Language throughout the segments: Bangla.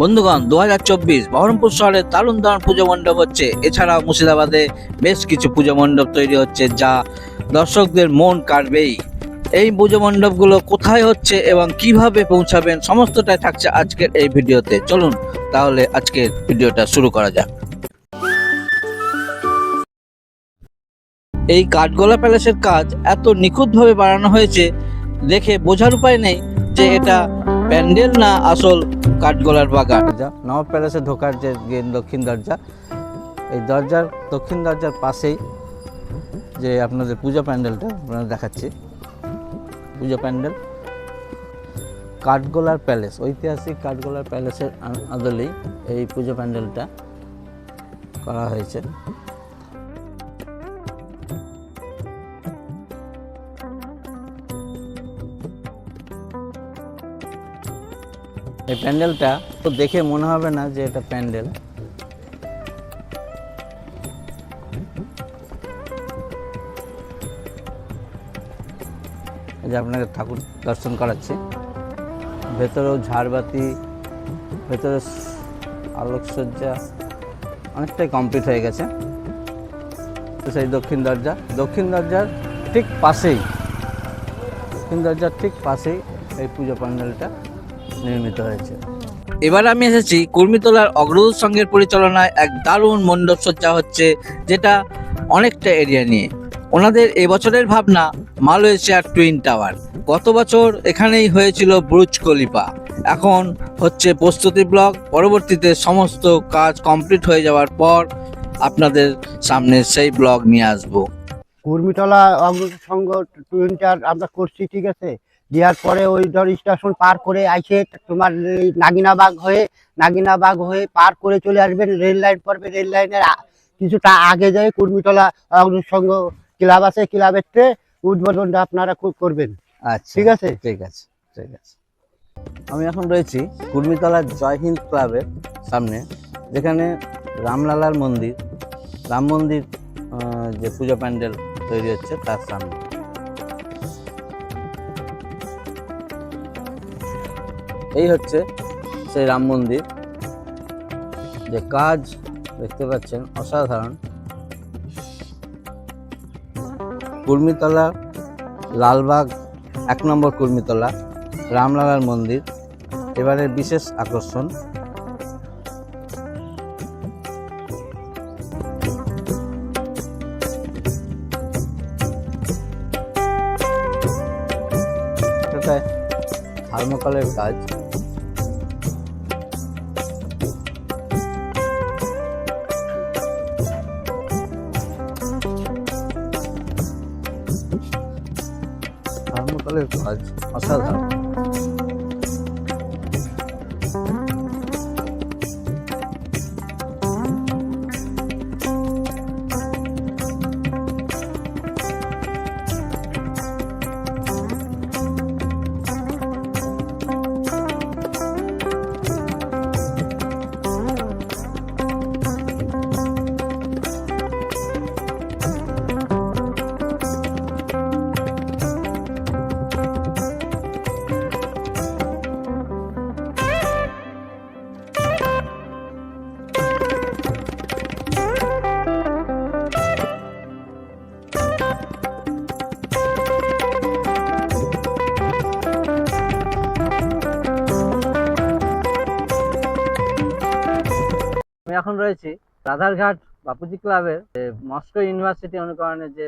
বন্ধুগণ দু হাজার চব্বিশ বহরমপুর শহরে দারুণ দারুণ পুজো মণ্ডপ হচ্ছে। এছাড়াও মুর্শিদাবাদে বেশ কিছু পুজো মণ্ডপ তৈরি হচ্ছে যা দর্শকদের মন কাটবেই এই পুজো মণ্ডপগুলো কোথায় হচ্ছে এবং কীভাবে পৌঁছাবেন সমস্তটাই থাকছে আজকের এই ভিডিওতে। চলুন তাহলে আজকের ভিডিওটা শুরু করা যাক। এই কাঠগোলা প্যালেসের কাজ এত নিখুঁতভাবে বাড়ানো হয়েছে, দেখে বোঝার উপায় নেই যে এটা প্যান্ডেল না আসল কাঠগোলার বাগান? নবাব প্যালেসে ঢোকার যে দক্ষিণ দরজা, এই দরজার, দক্ষিণ দরজার পাশেই যে আপনাদের পূজা প্যান্ডেলটা আপনারা দেখাচ্ছি। পূজা প্যান্ডেল কাঠগোলার প্যালেস, ঐতিহাসিক কাঠগোলার প্যালেসের আদলেই এই পুজো প্যান্ডেলটা করা হয়েছে। এই প্যান্ডেলটা তো দেখে মনে হবে না যে এটা প্যান্ডেল। যে আপনাকে ঠাকুর দর্শন করাচ্ছি। ভেতরেও ঝাড়বাতি, ভেতরে আলোকসজ্জা, অনেকটাই কমপ্লিট হয়ে গেছে। তো সেই দক্ষিণ দরজা। দক্ষিণ দরজার ঠিক পাশেই, দক্ষিণ দরজার ঠিক পাশেই এই পুজো প্যান্ডেলটা। নির্মিত হয়েছে। এবার আমি এসেছি কুর্মিতলার অগ্রদূত সংঘের পরিচালনায় এক দারুণ মণ্ডপ সজ্জা হচ্ছে যেটা অনেকটা এরিয়া নিয়ে। ওনাদের এবছরের ভাবনা মালয়েশিয়ার টুইন টাওয়ার। গত বছর এখানেই হয়েছিল ব্রুজ কলিপা। এখন হচ্ছে প্রস্তুতি ব্লক পরবর্তীতে সমস্ত কাজ কমপ্লিট হয়ে যাওয়ার পর আপনাদের সামনে সেই ব্লগ নিয়ে আসব। কুর্মিতলা সংঘ টুইনটার আমরা করছি ঠিক আছে? দেওয়ার পরে ওই ধর স্টেশন পার করে আইসে তোমার এই নাগিনাবাগ হয়ে নাগিনাবাগ হয়ে পার করে চলে আসবেন রেল লাইন পড়বে। রেল লাইনের কিছুটা আগে যায় কুর্মিতলা অমৃত সংঘ ক্লাব আছে ক্লাবের ট্রে উদ্বোধনটা আপনারা কর- করবেন। আচ্ছা ঠিক আছে? ঠিক আছে ঠিক আছে। আমি এখন রয়েছি কুর্মিতলা জয় হিন্দ ক্লাবের সামনে যেখানে রামলালার মন্দির রাম মন্দির যে পুজো প্যান্ডেল তৈরি হচ্ছে তার সামনে। এই হচ্ছে সেই রাম মন্দির। যে কাজ দেখতে পাচ্ছেন অসাধারণ। কুর্মিতলা, লালবাগ, এক নম্বর কুর্মিতলা, রামলালার মন্দির, এবারের বিশেষ আকর্ষণ। থার্মোকলের কাজ। থার্মোকলের কাজ অসাধারণ আমি এখন রয়েছি রাধারঘাট বাপুজি ক্লাবের মস্কো ইউনিভার্সিটি অনুকরণে যে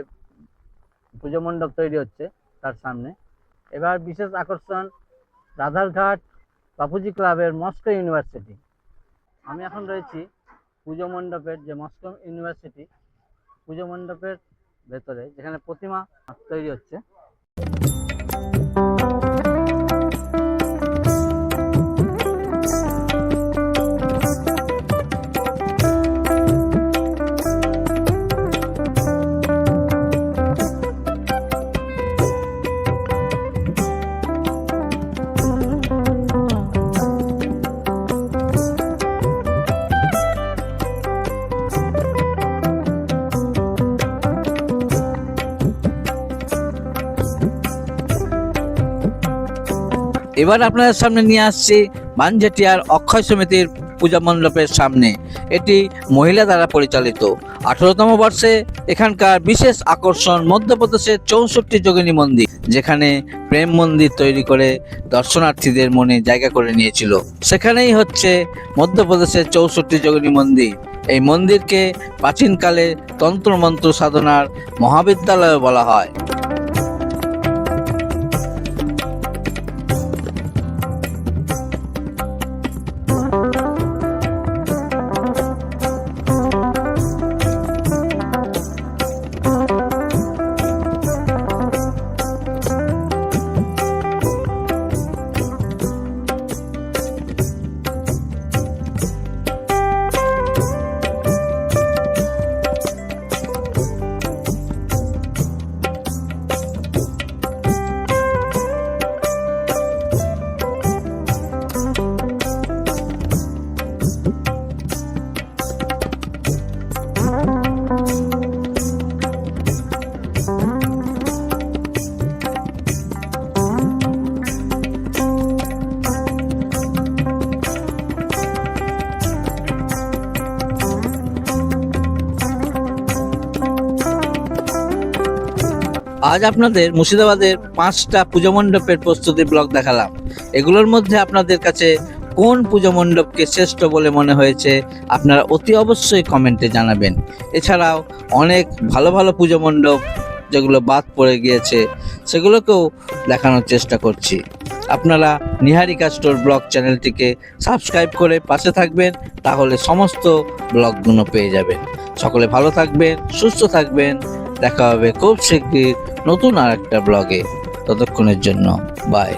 পুজো মণ্ডপ তৈরি হচ্ছে তার সামনে। এবার বিশেষ আকর্ষণ রাধারঘাট বাপুজি ক্লাবের মস্কো ইউনিভার্সিটি। আমি এখন রয়েছি পুজো মণ্ডপের যে মস্কো ইউনিভার্সিটি, পুজো মণ্ডপের ভেতরে যেখানে প্রতিমা তৈরি হচ্ছে। এবার আপনাদের সামনে নিয়ে আসছি বানজেটিয়ার অক্ষয় সমিতির পূজা মণ্ডপের সামনে। এটি মহিলা দ্বারা পরিচালিত। আঠারোতম বর্ষে এখানকার বিশেষ আকর্ষণ মধ্যপ্রদেশের চৌষট্টি যোগিনী মন্দির, যেখানে প্রেম মন্দির তৈরি করে দর্শনার্থীদের মনে জায়গা করে নিয়েছিল। সেখানেই হচ্ছে মধ্যপ্রদেশের চৌষট্টি যোগিনী মন্দির। এই মন্দিরকে প্রাচীনকালে তন্ত্রমন্ত্র সাধনার মহাবিদ্যালয় বলা হয়। আজ আপনাদের মুর্শিদাবাদের পাঁচটা পুজো মণ্ডপের প্রস্তুতি ব্লগ দেখালাম। এগুলোর মধ্যে আপনাদের কাছে কোন পুজো মণ্ডপকে শ্রেষ্ঠ বলে মনে হয়েছে, আপনারা অতি অবশ্যই কমেন্টে জানাবেন। এছাড়াও অনেক ভালো ভালো পুজো মণ্ডপ যেগুলো বাদ পড়ে গিয়েছে, সেগুলোকেও দেখানোর চেষ্টা করছি। আপনারা নিহারিকা স্টোর ব্লগ চ্যানেলটিকে সাবস্ক্রাইব করে পাশে থাকবেন, তাহলে সমস্ত ব্লগগুলো পেয়ে যাবেন। সকলে ভালো থাকবেন, সুস্থ থাকবেন, দেখা হবে খুব শীঘ্রই নতুন আর একটা ব্লগে ততক্ষণের জন্য বাই